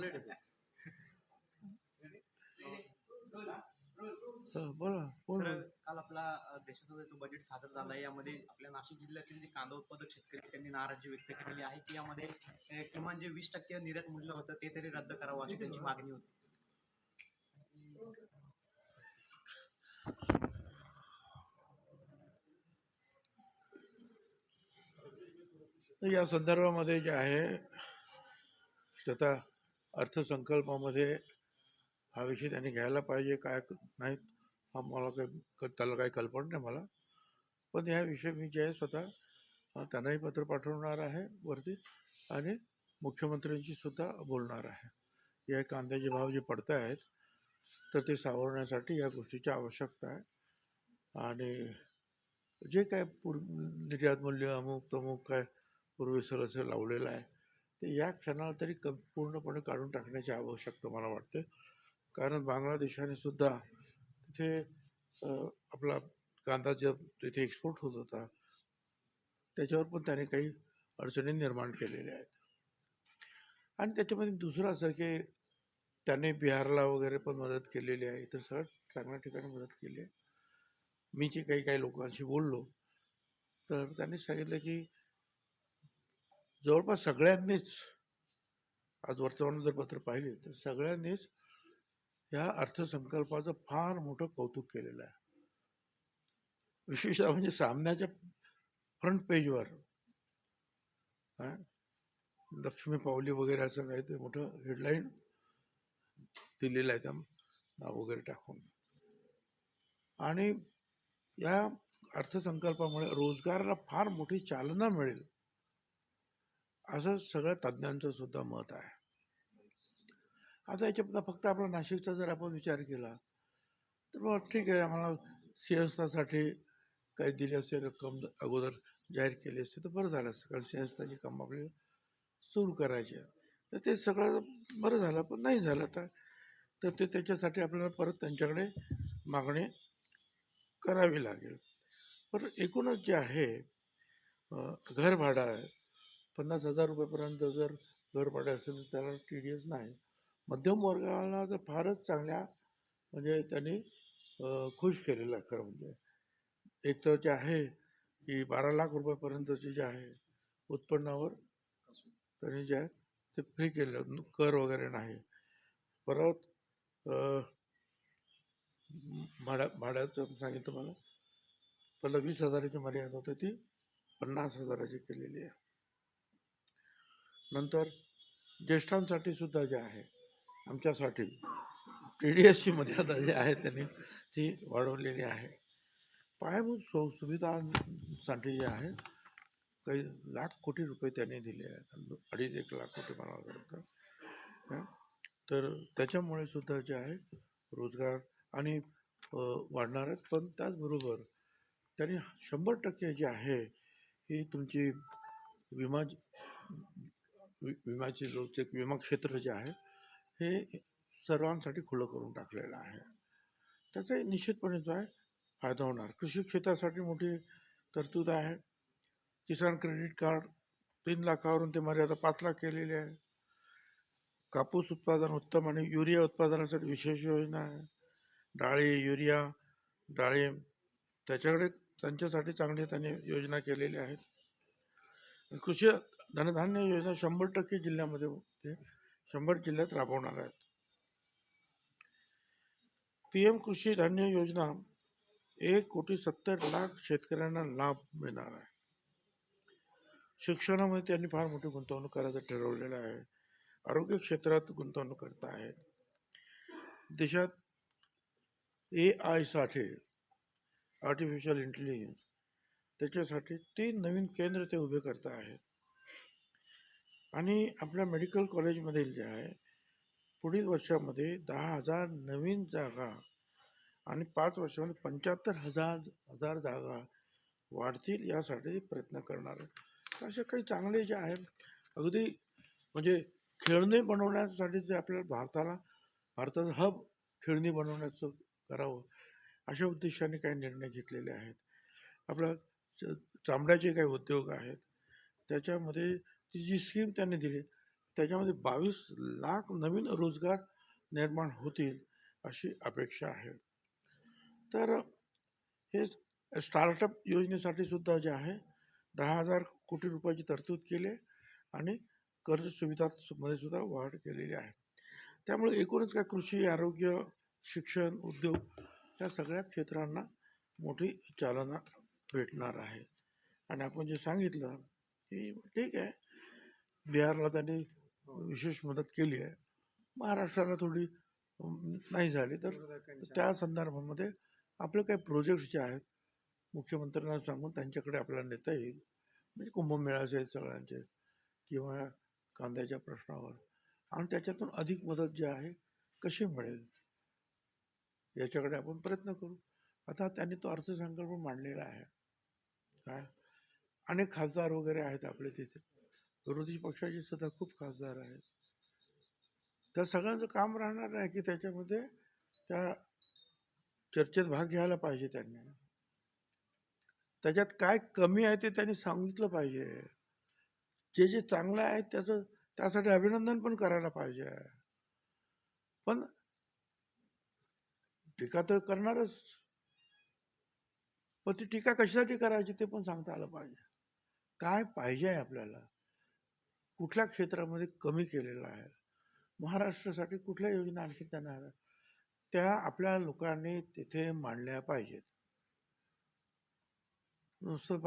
Chocolate. हा, बोला काल आपला देशाचा जो बजेट सादर झाला यामध्ये आपल्या नाशिक जिल्ह्यातील जे कांदा उत्पादक शेतकरी त्यांनी नाराजी व्यक्त केलेली आहे की यामध्ये किमान जे वीस टक्के निर्यात मूल्य होतं ते तरी रद्द करावं अशी त्यांची मागणी होती या संदर्भामध्ये जे आहे त्याचा अर्थसंकल्पामध्ये हा विषय त्यांनी घ्यायला पाहिजे काय नाही हा मला काही क- त्याला काही कल्पना नाही मला. पण ह्या विषय मी जे आहे स्वतः त्यांनाही पत्र पाठवणार आहे वरती आणि मुख्यमंत्र्यांशी सुद्धा बोलणार आहे. या कांद्याचे भाव जे पडत आहेत तर ते सावरण्यासाठी या गोष्टीची आवश्यकता आहे. आणि जे काय पूर्व निर्यात मूल्य अमुक तमुक काय पूर्वीसर असं लावलेलं आहे ते या क्षणाला तरी क पूर्णपणे काढून टाकण्याची आवश्यकता मला वाटते. कारण बांगलादेशाने सुद्धा तिथे आपला कांदा जे तिथे एक्सपोर्ट होत होता त्याच्यावर पण त्याने काही अडचणी निर्माण केलेल्या आहेत. आणि त्याच्यामध्ये दुसरं असं की त्याने बिहारला वगैरे पण मदत केलेली आहे इतर सगळ्या चांगल्या ठिकाणी मदत केली आहे. मी जे काही काही लोकांशी बोललो तर त्यांनी सांगितलं की जवळपास सगळ्यांनीच आज वर्तमान जर पत्र पाहिले तर सगळ्यांनीच ह्या अर्थसंकल्पाचं फार मोठं कौतुक केलेलं आहे. विशेषतः म्हणजे सामन्याच्या फ्रंट पेजवर लक्ष्मी पावली वगैरे असं काही ते मोठं हेडलाईन दिलेलं आहे त्या नाव वगैरे टाकून. आणि या अर्थसंकल्पामुळे रोजगाराला फार मोठी चालना मिळेल. असं सगळ्या तज्ज्ञांचं सुद्धा मत आहे आता याच्यात फक्त आपला नाशिकचा जर आपण विचार केला तर मग ठीक आहे आम्हाला सिंहस्थासाठी काही दिली असेल रक्कम अगोदर जाहीर केली असते तर बरं झालं असतं कारण सिंहस्थाची काम आपली सुरू करायची आहे. तर ते सगळं बरं झालं पण नाही झालं तर तर ते त्याच्यासाठी आपल्याला परत त्यांच्याकडे मागणी करावी लागेल पण एकूणच जे आहे घर भाडं आहे पन्नास हजार रुपयापर्यंत जर घर भाडं असेल तर त्याला टी डी एस नाही. मध्यम वर्गाला तर फारच चांगल्या म्हणजे त्यांनी खुश केलेलं आहे खरं म्हणजे. एक तर जे आहे की बारा लाख रुपयापर्यंतचे जे आहे उत्पन्नावर त्यांनी जे आहे ते फ्री केलं. कर वगैरे नाही. परत भाड्या भाड्याचं सांगितलं मला. पहिलं वीस हजाराची मर्यादा होती ती पन्नास हजाराची केलेली आहे. नंतर ज्येष्ठांसाठी सुद्धा जे आहे आमच्यासाठी टी डी एसची मर्यादा जी आहे त्यांनी ती वाढवलेली आहे. पायाभूत सो सुविधांसाठी जे आहे काही लाख कोटी रुपये त्यांनी दिले आहेत. अडीच एक लाख कोटी मला वाटतं. तर त्याच्यामुळे सुद्धा जे आहे रोजगार आणि वाढणारच वाढणार आहेत. पण त्याचबरोबर त्यांनी शंभर टक्के जे आहे ही तुमची विमा वि- विम्याचे जो जे विमा क्षेत्र जे आहे हे सर्वांसाठी खुलं करून टाकलेलं आहे. त्याचा निश्चितपणे जो आहे फायदा होणार. कृषी क्षेत्रासाठी मोठी तरतूद आहे. किसान क्रेडिट कार्ड तीन लाखावरून ते मर्यादा पाच लाख केलेली आहे. कापूस उत्पादन उत्तम आणि युरिया उत्पादनासाठी विशेष योजना आहे. डाळी युरिया डाळिंब त्याच्याकडे त्यांच्यासाठी चांगली त्यांनी योजना केलेल्या आहेत. कृषी धनधान्य योजना शंभर टक्के जिल्ह्यामध्ये ते शंभर जिल्ह्यात राबवणार आहेत. पी एम कृषी धान्य योजना एक कोटी सत्तर लाख शेतकऱ्यांना लाभ मिळणार आहे. शिक्षणामध्ये त्यांनी फार मोठी गुंतवणूक करायचं ठरवलेलं आहे. आरोग्य क्षेत्रात गुंतवणूक करत आहेत. देशात ए आयसाठी आर्टिफिशियल इंटेलिजन्स त्याच्यासाठी तीन नवीन केंद्र ते उभे करत आहेत. आणि आपल्या मेडिकल कॉलेजमधील जे आहे पुढील वर्षामध्ये दहा हजार नवीन जागा आणि पाच वर्षामध्ये पंच्याहत्तर हजार हजार जागा वाढतील यासाठी प्रयत्न करणार आहेत. असे काही चांगले जे आहेत अगदी म्हणजे खेळणी बनवण्यासाठी जे आपल्याला भारताला भारताचं हब खेळणी बनवण्याचं करावं अशा उद्देशाने काही निर्णय घेतलेले आहेत. आपला चामड्याचे काही उद्योग आहेत त्याच्यामध्ये ती जी स्कीम त्यांनी दिली त्याच्यामध्ये बावीस लाख नवीन रोजगार निर्माण होतील अशी अपेक्षा आहे. तर हे स्टार्टअप योजनेसाठी सुद्धा जे आहे दहा हजार कोटी रुपयाची तरतूद केली आणि कर्ज सुविधामध्ये सुद्धा वाढ केलेली आहे. त्यामुळे एकूणच काय कृषी आरोग्य शिक्षण उद्योग या सगळ्या क्षेत्रांना मोठी चालना भेटणार आहे. आणि आपण जे सांगितलं की ठीक आहे बिहारला त्यांनी विशेष मदत केली आहे. महाराष्ट्राला थोडी नाही झाली तर त्या संदर्भामध्ये आपले काही प्रोजेक्ट्स जे आहेत मुख्यमंत्र्यांना सांगून त्यांच्याकडे आपल्याला नेता येईल. म्हणजे कुंभमेळाचे सगळ्यांचे किंवा कांद्याच्या प्रश्नावर. आणि त्याच्यातून अधिक मदत जी आहे कशी मिळेल? याच्याकडे आपण प्रयत्न करू. आता त्यांनी तो अर्थसंकल्प मांडलेला आहे. काय? अनेक खासदार वगैरे आहेत आपले तिथे. विरोधी पक्षाचे सुद्धा खूप खासदार आहेत. त्या सगळ्यांचं काम राहणार आहे की त्याच्यामध्ये त्या चर्चेत भाग घ्यायला पाहिजे त्यांनी. त्याच्यात काय कमी आहे ते त्यांनी सांगितलं पाहिजे. जे जे चांगलं आहे त्याचं त्यासाठी अभिनंदन पण करायला पाहिजे. पण टीका तर करणारच. पण ती टीका कशासाठी करायची ते पण सांगता आलं पाहिजे. काय पाहिजे आहे आपल्याला? कुठल्या क्षेत्रामध्ये कमी केलेलं आहे? महाराष्ट्रासाठी कुठल्या योजना आणखी त्यांना हव्या? त्या आपल्या लोकांनी तिथे मांडल्या पाहिजेत. नुसतं